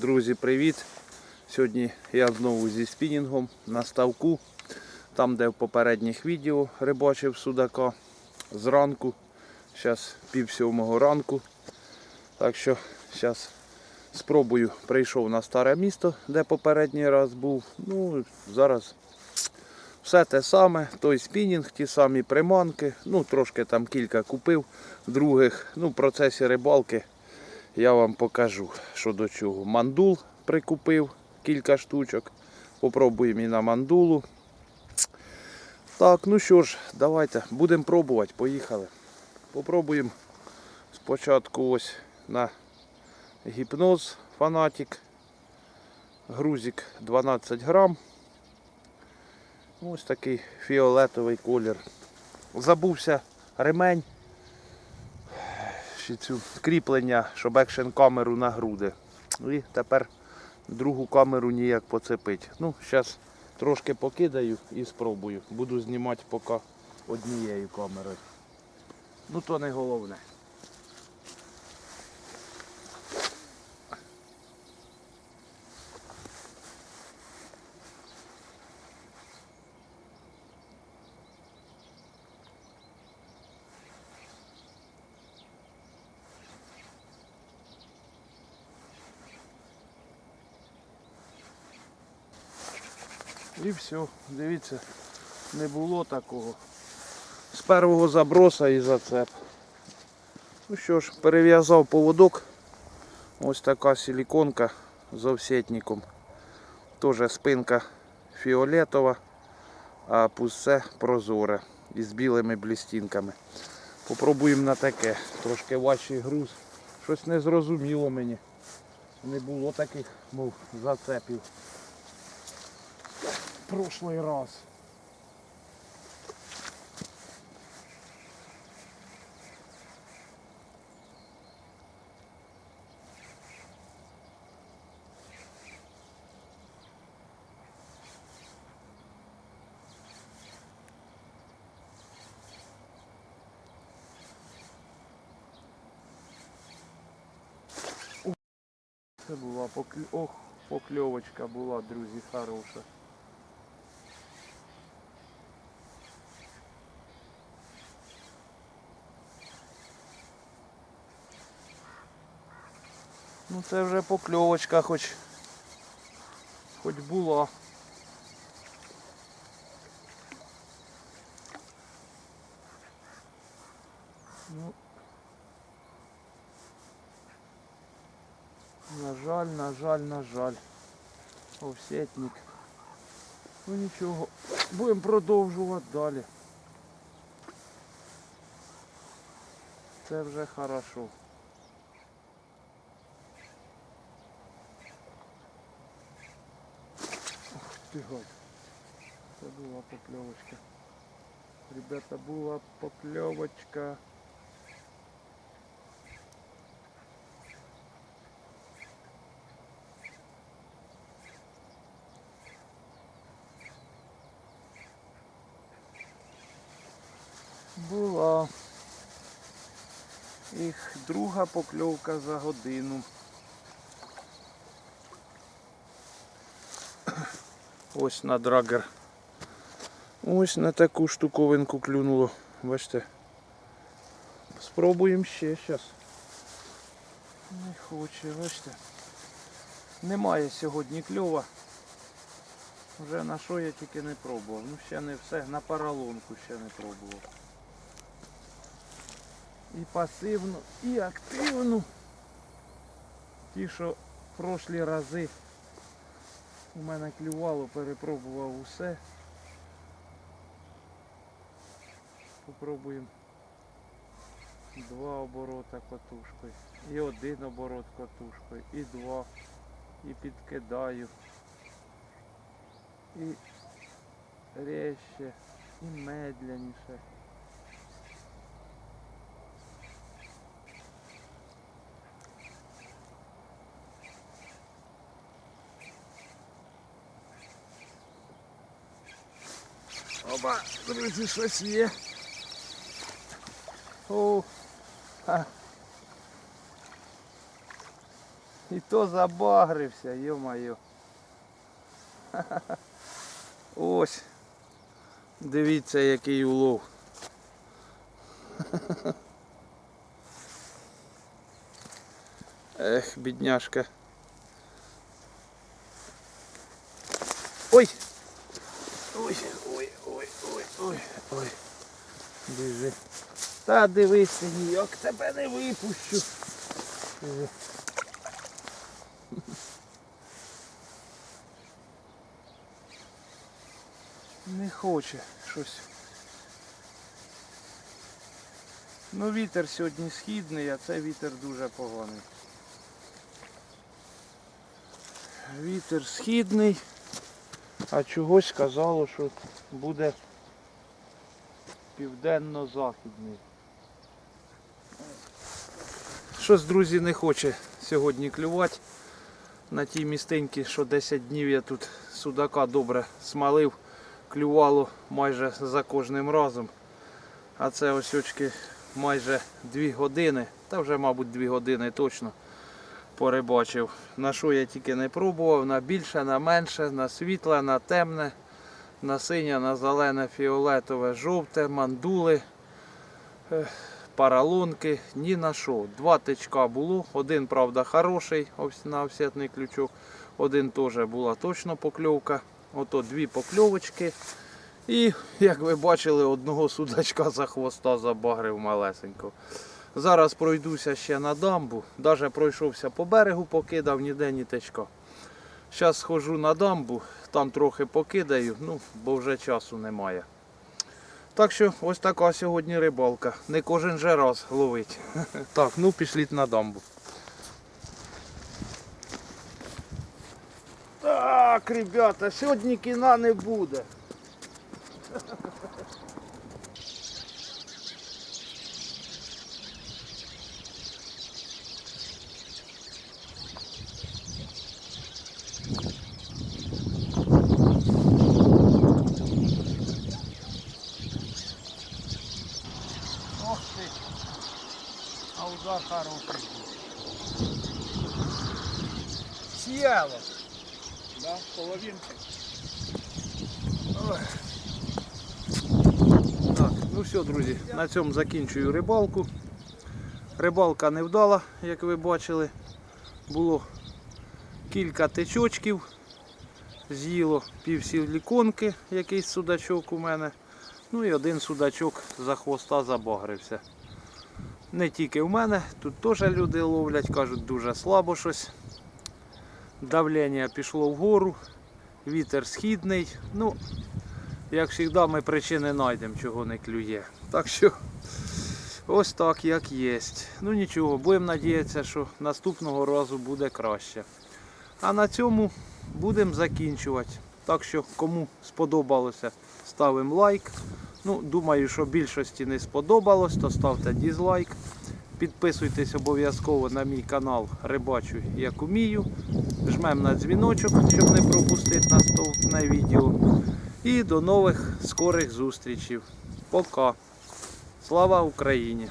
Друзі, привіт! Сьогодні я знову зі спінінгом на ставку, там де в попередніх відео рибачив судака зранку. Зараз пів сьомого ранку. Так що зараз спробую. Прийшов на старе місто, де попередній раз був. Ну, зараз все те саме, той спінінг, ті самі приманки. Ну, трошки там кілька купив других. Ну, в процесі рибалки я вам покажу, що до чого. Мандул прикупив кілька штучок. Попробуємо і на мандулу. Так, ну що ж, давайте будемо пробувати. Поїхали. Попробуємо спочатку ось на гіпноз фанатик. Грузик 12 грам. Ось такий фіолетовий колір. Забувся ремень. Ще цю кріплення, щоб екшен камеру на груди. Ну І тепер другу камеру ніяк поцепити. Ну, зараз трошки покидаю і спробую. Буду знімати поки однією камерою. Ну то не головне. І все, дивіться, не було такого. З першого заброса і зацеп. Ну що ж, перев'язав поводок. Ось така силіконка з овсетником. Теж спинка фіолетова, а пусте прозоре із білими блістінками. Попробуємо на таке. Трошки важчий груз. Щось не зрозуміло мені. Не було таких, мов зацепів прошлый раз. Це була покльовочка була, друзі, хороша. Ну це вже покльовочка хоч хоч була. Ну на жаль, на жаль, на жаль. Овсетник. Ну нічого, будемо продовжувати далі. Це вже хорошо. Бігай. Це була покльовочка. Ребята, була покльовочка. Була. Їх друга покльовка за годину. Ось на драгер. Ось на таку штуковинку клюнуло. Бачите. Спробуємо ще зараз. Не хоче, бачите. Немає сьогодні кльова. Вже на що я тільки не пробував. Ну ще не все, на паралонку ще не пробував. І пасивну, і активну. Ті, що прошлі рази у мене клювало, перепробував усе. Попробуємо два оборота катушкою. І один оборот катушкою, і два. І підкидаю. І резче, і медленніше. Оба, друзі, щось є. О, ха. І то забагрився, йо-моє. Ось. Дивіться, який улов. Ех, бідняшка. Ой, ой, ой. Біжи. Та дивись ти ніяк тебе не випущу. Біжи. Не хоче щось. Ну вітер сьогодні східний, а це вітер дуже поганий. Вітер східний, а чогось казало, що буде південно-західний. Щось, друзі, не хоче сьогодні клювати. На тій містенькі, що 10 днів я тут судака добре смалив, клювало майже за кожним разом. А це ось очки майже 2 години, та вже, мабуть, 2 години точно порибачив. На що я тільки не пробував, на більше, на менше, на світле, на темне, на синє, на зелене, фіолетове, жовте, мандули, паралонки, ні на що. Два тичка було, один, правда, хороший на офсетний крючок, один теж була точно покльовка. Ото дві покльовочки. І, як ви бачили, одного судачка за хвоста забагрив малесенько. Зараз пройдуся ще на дамбу. Навіть пройшовся по берегу, покидав ніде ні течка. Зараз схожу на дамбу, там трохи покидаю, ну, бо вже часу немає. Так що ось така сьогодні рибалка. Не кожен же раз ловить. Так, ну пішліть на дамбу. Так, ребята, сьогодні кіна не буде. Съело. Да, половинки. Так, ну все, друзі, на цьому закінчую рибалку. Рибалка не вдала, як ви бачили. Було кілька течочків. З'їло пів сіліконки, якийсь судачок у мене. Ну і один судачок за хвоста забагрився. Не тільки в мене, тут теж люди ловлять, кажуть, дуже слабо щось. Давлення пішло вгору, вітер східний. Ну, як завжди, ми причини знайдемо, чого не клює. Так що ось так, як є. Ну нічого, будемо надіятися, що наступного разу буде краще. А на цьому будемо закінчувати. Так що, кому сподобалося, ставимо лайк. Ну, думаю, що більшості не сподобалось, то ставте дізлайк. Підписуйтесь обов'язково на мій канал Рибачу як умію. Жмемо на дзвіночок, щоб не пропустити наступне відео. І до нових скорих зустрічей. Пока. Слава Україні!